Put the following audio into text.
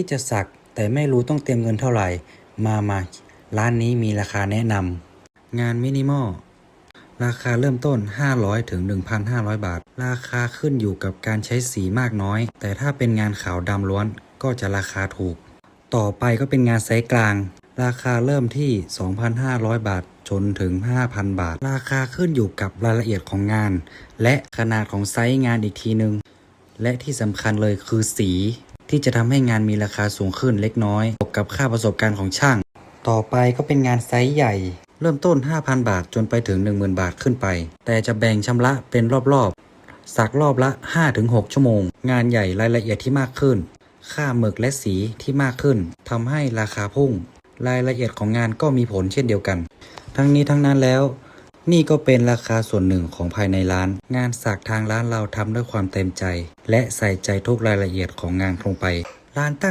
คิดจะสักแต่ไม่รู้ต้องเตรียมเงินเท่าไหร่ มามาร้านนี้มีราคาแนะนำงานมินิมอลราคาเริ่มต้น 500 ถึง 1,500 บาท ราคาขึ้นอยู่กับการใช้สีมากน้อย แต่ถ้าเป็นงานขาวดำล้วนก็จะราคาถูก ต่อไปก็เป็นงานไซส์กลาง ราคาเริ่มที่ 2,500 บาท จนถึง 5,000 บาท ราคาขึ้นอยู่กับรายละเอียดของงาน และขนาดของไซส์งานอีกทีหนึ่งและที่สำคัญเลยคือสี ที่จะทำให้งานมีราคาสูงขึ้นเล็กน้อยบวกกับค่าประสบการณ์ของช่าง ต่อไปก็เป็นงานไซส์ใหญ่ เริ่มต้น 5,000 บาทจนไปถึง 10,000 บาทขึ้นไป แต่จะแบ่งชำระเป็นรอบๆ สักรอบละ 5-6 ชั่วโมง งานใหญ่รายละเอียดที่มากขึ้น ค่าหมึกและสีที่มากขึ้นทำให้ราคาพุ่ง รายละเอียดของงานก็มีผลเช่นเดียวกัน ทั้งนี้ทั้งนั้นแล้ว นี่ก็เป็นราคาส่วนหนึ่งของภายในร้าน งานสักทางร้านเราทำด้วยความเต็มใจ และใส่ใจทุกรายละเอียดของงานลงไป ร้านตั้ง